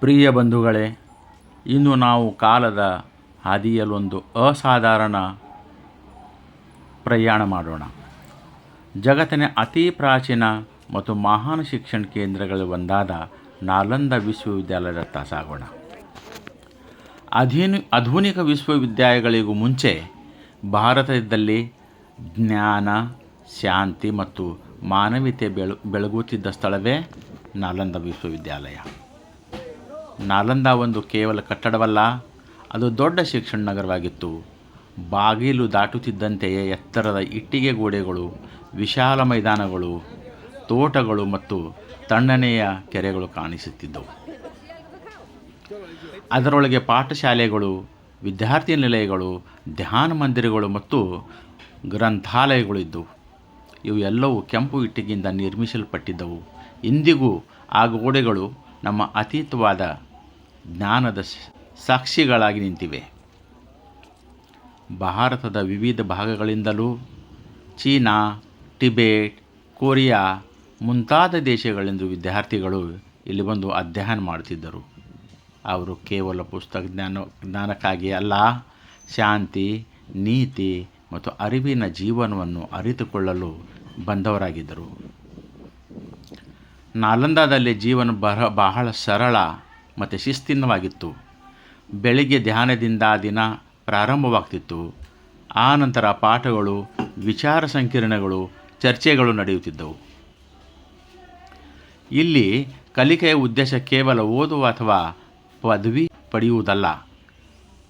ಪ್ರಿಯ ಬಂಧುಗಳೇ ಇಂದು ನಾವು ಕಾಲದ ಹಾದಿಯಲ್ಲೊಂದು ಅಸಾಧಾರಣ ಪ್ರಯಾಣ ಮಾಡೋಣ. ಜಗತ್ತಿನ ಅತಿ ಪ್ರಾಚೀನ ಮತ್ತು ಮಹಾನ್ ಶಿಕ್ಷಣ ಕೇಂದ್ರಗಳು ಒಂದಾದ ನಾಲಂದ ವಿಶ್ವವಿದ್ಯಾಲಯದತ್ತ ಸಾಗೋಣ. ಅಧೀನ, ಆಧುನಿಕ ವಿಶ್ವವಿದ್ಯಾಲಯಗಳಿಗೂ ಮುಂಚೆ ಭಾರತದಲ್ಲಿ ಜ್ಞಾನ, ಶಾಂತಿ ಮತ್ತು ಮಾನವೀಯತೆ ಬೆಳ, ಬೆಳಗುತ್ತಿದ್ದ ಸ್ಥಳವೇ ನಾಲಂದ ವಿಶ್ವವಿದ್ಯಾಲಯ. ನಾಲಂದ ಒಂದು ಕೇವಲ ಕಟ್ಟಡವಲ್ಲ, ಅದು ದೊಡ್ಡ ಶಿಕ್ಷಣ ನಗರವಾಗಿತ್ತು. ಬಾಗಿಲು ದಾಟುತ್ತಿದ್ದಂತೆಯೇ ಎತ್ತರದ ಇಟ್ಟಿಗೆ ಗೋಡೆಗಳು, ವಿಶಾಲ ಮೈದಾನಗಳು, ತೋಟಗಳು ಮತ್ತು ತಣ್ಣನೆಯ ಕೆರೆಗಳು ಕಾಣಿಸುತ್ತಿದ್ದವು. ಅದರೊಳಗೆ ಪಾಠಶಾಲೆಗಳು, ವಿದ್ಯಾರ್ಥಿ ನಿಲಯಗಳು, ಧ್ಯಾನ ಮಂದಿರಗಳು ಮತ್ತು ಗ್ರಂಥಾಲಯಗಳಿದ್ದವು ಇವು ಎಲ್ಲವೂ ಕೆಂಪು ಇಟ್ಟಿಗೆಯಿಂದ ನಿರ್ಮಿಸಲ್ಪಟ್ಟಿದ್ದವು. ಇಂದಿಗೂ ಆ ಗೋಡೆಗಳು ನಮ್ಮ ಅತೀತವಾದ ಜ್ಞಾನದ ಸಾಕ್ಷಿಗಳಾಗಿ ನಿಂತಿವೆ. ಭಾರತದ ವಿವಿಧ ಭಾಗಗಳಿಂದಲೂ ಚೀನಾ, ಟಿಬೇಟ್, ಕೊರಿಯಾ ಮುಂತಾದ ದೇಶಗಳಿಂದ ವಿದ್ಯಾರ್ಥಿಗಳು ಇಲ್ಲಿ ಬಂದು ಅಧ್ಯಯನ ಮಾಡುತ್ತಿದ್ದರು. ಅವರು ಕೇವಲ ಪುಸ್ತಕ ಜ್ಞಾನ ಜ್ಞಾನಕ್ಕಾಗಿ ಅಲ್ಲ, ಶಾಂತಿ, ನೀತಿ ಮತ್ತು ಅರಿವಿನ ಜೀವನವನ್ನು ಅರಿತುಕೊಳ್ಳಲು ಬಂದವರಾಗಿದ್ದರು. ನಾಲಂದಾದಲ್ಲಿ ಜೀವನ ಬಹ, ಬಹಳ ಸರಳ ಮತ್ತು ಶಿಸ್ತಿನವಾಗಿತ್ತು. ಬೆಳಿಗ್ಗೆ ಧ್ಯಾನದಿಂದ ದಿನ ಪ್ರಾರಂಭವಾಗ್ತಿತ್ತು. ಆ ನಂತರ ಪಾಠಗಳು, ವಿಚಾರ ಸಂಕಿರಣಗಳು, ಚರ್ಚೆಗಳು ನಡೆಯುತ್ತಿದ್ದವು. ಇಲ್ಲಿ ಕಲಿಕೆಯ ಉದ್ದೇಶ ಕೇವಲ ಓದುವ ಅಥವಾ ಪದವಿ ಪಡೆಯುವುದಲ್ಲ.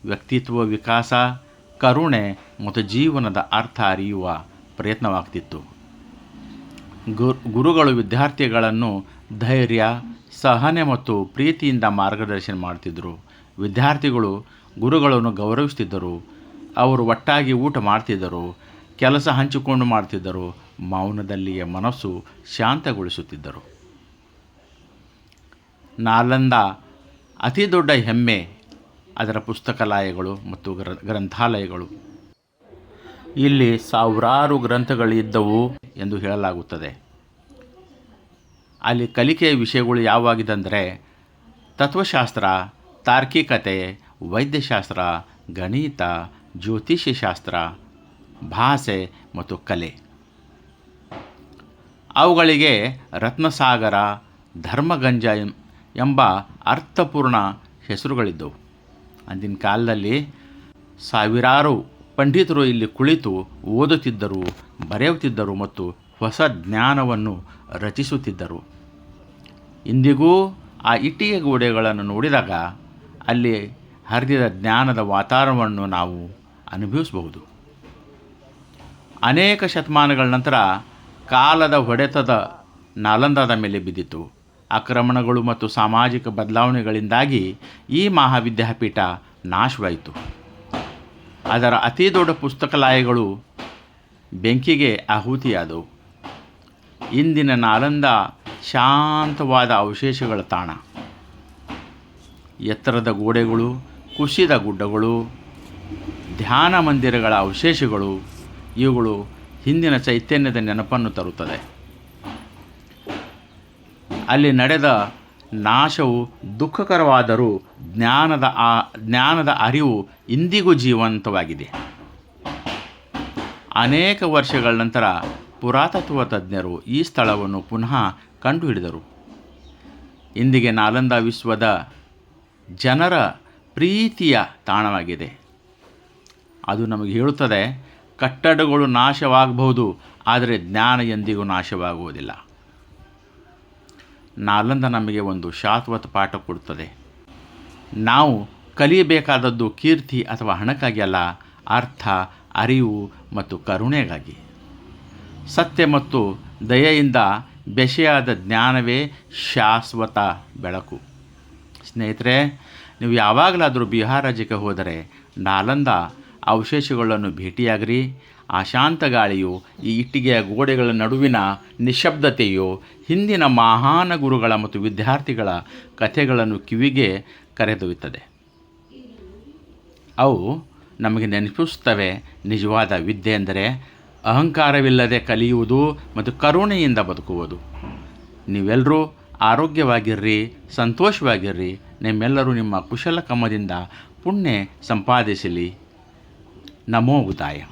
ವ್ಯಕ್ತಿತ್ವ ವಿಕಾಸ, ಕರುಣೆ ಮತ್ತು ಜೀವನದ ಅರ್ಥ ಅರಿಯುವ ಪ್ರಯತ್ನವಾಗ್ತಿತ್ತು. ಗುರು, ಗುರುಗಳು ವಿದ್ಯಾರ್ಥಿಗಳನ್ನು ಧೈರ್ಯ ಸಹನೆ ಮತ್ತು ಪ್ರೀತಿಯಿಂದ ಮಾರ್ಗದರ್ಶನ ಮಾಡ್ತಿದ್ದರು ವಿದ್ಯಾರ್ಥಿಗಳು ಗುರುಗಳನ್ನು ಗೌರವಿಸ್ತಿದ್ದರು. ಅವರು ಒಟ್ಟಾಗಿ ಊಟ ಮಾಡ್ತಿದ್ದರು. ಕೆಲಸ ಹಂಚಿಕೊಂಡು ಮಾಡ್ತಿದ್ದರು. ಮೌನದಲ್ಲಿಯೇ ಮನಸ್ಸು ಶಾಂತಗೊಳಿಸುತ್ತಿದ್ದರು. ನಾಲಂದ ಅತಿ ದೊಡ್ಡ ಹೆಮ್ಮೆ ಅದರ ಪುಸ್ತಕಾಲಯಗಳು ಮತ್ತು ಗ್ರ, ಗ್ರಂಥಾಲಯಗಳು. ಇಲ್ಲಿ ಸಾವಿರಾರು ಗ್ರಂಥಗಳಿದ್ದವು ಎಂದು ಹೇಳಲಾಗುತ್ತದೆ. ಅಲ್ಲಿ ಕಲಿಕೆಯ ವಿಷಯಗಳು ಯಾವಾಗಿದಂದರೆ ತತ್ವಶಾಸ್ತ್ರ, ತಾರ್ಕಿಕತೆ, ವೈದ್ಯಶಾಸ್ತ್ರ, ಗಣಿತ, ಜ್ಯೋತಿಷ್ಯಶಾಸ್ತ್ರ, ಭಾಷೆ ಮತ್ತು ಕಲೆ. ಅವುಗಳಿಗೆ ರತ್ನಸಾಗರ, ಧರ್ಮಗಂಜ ಎಂಬ ಅರ್ಥಪೂರ್ಣ ಹೆಸರುಗಳಿದ್ದವು. ಅಂದಿನ ಕಾಲದಲ್ಲಿ ಸಾವಿರಾರು ಪಂಡಿತರು ಇಲ್ಲಿ ಕುಳಿತು ಓದುತ್ತಿದ್ದರು, ಬರೆಯುತ್ತಿದ್ದರು ಮತ್ತು ಹೊಸ ಜ್ಞಾನವನ್ನು ರಚಿಸುತ್ತಿದ್ದರು. ಇಂದಿಗೂ ಆ ಇಟ್ಟಿಗೆ ಗೋಡೆಗಳನ್ನು ನೋಡಿದಾಗ ಅಲ್ಲಿ ಹರಿದಿದ ಜ್ಞಾನದ ವಾತಾವರಣವನ್ನು ನಾವು ಅನುಭವಿಸಬಹುದು. ಅನೇಕ ಶತಮಾನಗಳ ನಂತರ ಕಾಲದ ಹೊಡೆತದ ನಾಲಂದದ ಮೇಲೆ ಬಿದ್ದಿತು ಆಕ್ರಮಣಗಳು ಮತ್ತು ಸಾಮಾಜಿಕ ಬದಲಾವಣೆಗಳಿಂದಾಗಿ ಈ ಮಹಾವಿದ್ಯಾಪೀಠ ನಾಶವಾಯಿತು. ಅದರ ಅತಿ ದೊಡ್ಡ ಪುಸ್ತಕಾಲಯಗಳು ಬೆಂಕಿಗೆ ಆಹುತಿಯಾದವು. ಇಂದಿನ ನಾಲಂದ ಶಾಂತವಾದ ಅವಶೇಷಗಳ ತಾಣ. ಎತ್ತರದ ಗೋಡೆಗಳು, ಕುಸಿದ ಗುಡ್ಡಗಳು, ಧ್ಯಾನ ಮಂದಿರಗಳ ಅವಶೇಷಗಳು, ಇವುಗಳು ಹಿಂದಿನ ಚೈತನ್ಯದ ನೆನಪನ್ನು ತರುತ್ತದೆ. ಅಲ್ಲಿ ನಡೆದ ನಾಶವು ದುಃಖಕರವಾದರೂ ಜ್ಞಾನದ ಆ, ಜ್ಞಾನದ ಅರಿವು ಇಂದಿಗೂ ಜೀವಂತವಾಗಿದೆ. ಅನೇಕ ವರ್ಷಗಳ ನಂತರ ಪುರಾತತ್ವ ತಜ್ಞರು ಈ ಸ್ಥಳವನ್ನು ಪುನಃ ಕಂಡುಹಿಡಿದರು. ಇಂದಿಗೆ ನಾಲಂದ ವಿಶ್ವದ ಜನರ ಪ್ರೀತಿಯ ತಾಣವಾಗಿದೆ. ಅದು ನಮಗೆ ಹೇಳುತ್ತದೆ, ಕಟ್ಟಡಗಳು ನಾಶವಾಗಬಹುದು, ಆದರೆ ಜ್ಞಾನ ಎಂದಿಗೂ ನಾಶವಾಗುವುದಿಲ್ಲ. ನಾಲಂದ ನಮಗೆ ಒಂದು ಶಾಶ್ವತ ಪಾಠ ಕೊಡುತ್ತದೆ. ನಾವು ಕಲಿಯಬೇಕಾದದ್ದು ಕೀರ್ತಿ ಅಥವಾ ಹಣಕ್ಕಾಗಿ ಅಲ್ಲ, ಅರ್ಥ, ಅರಿವು ಮತ್ತು ಕರುಣೆಗಾಗಿ. ಸತ್ಯ ಮತ್ತು ದಯೆಯಿಂದ ಬೆಸೆಯಾದ ಜ್ಞಾನವೇ ಶಾಶ್ವತ ಬೆಳಕು. ಸ್ನೇಹಿತರೆ, ನೀವು ಯಾವಾಗಲಾದರೂ ಬಿಹಾರ ರಾಜ್ಯಕ್ಕೆ ಹೋದರೆ ನಾಲಂದ ಅವಶೇಷಗಳನ್ನು ಭೇಟಿಯಾಗ್ರಿ. ಆ ಶಾಂತ ಗಾಳಿಯು ಈ ಇಟ್ಟಿಗೆಯ ಗೋಡೆಗಳ ನಡುವಿನ ನಿಶಬ್ದತೆಯು ಹಿಂದಿನ ಮಹಾನ ಗುರುಗಳ ಮತ್ತು ವಿದ್ಯಾರ್ಥಿಗಳ ಕಥೆಗಳನ್ನು ಕಿವಿಗೆ ಕರೆದೊಯ್ಯುತ್ತದೆ. ಅವು ನಮಗೆ ನೆನಪಿಸುತ್ತವೆ ನಿಜವಾದ ವಿದ್ಯೆ ಎಂದರೆ ಅಹಂಕಾರವಿಲ್ಲದೆ ಕಲಿಯುವುದು ಮತ್ತು ಕರುಣೆಯಿಂದ ಬದುಕುವುದು. ನೀವೆಲ್ಲರೂ ಆರೋಗ್ಯವಾಗಿರ್ರಿ, ಸಂತೋಷವಾಗಿರ್ರಿ, ನಿಮ್ಮೆಲ್ಲರೂ ನಿಮ್ಮ ಕುಶಲ ಕಮದಿಂದ ಪುಣ್ಯ ಸಂಪಾದಿಸಲಿ. ನಮೋ ಬುದ್ಧಾಯ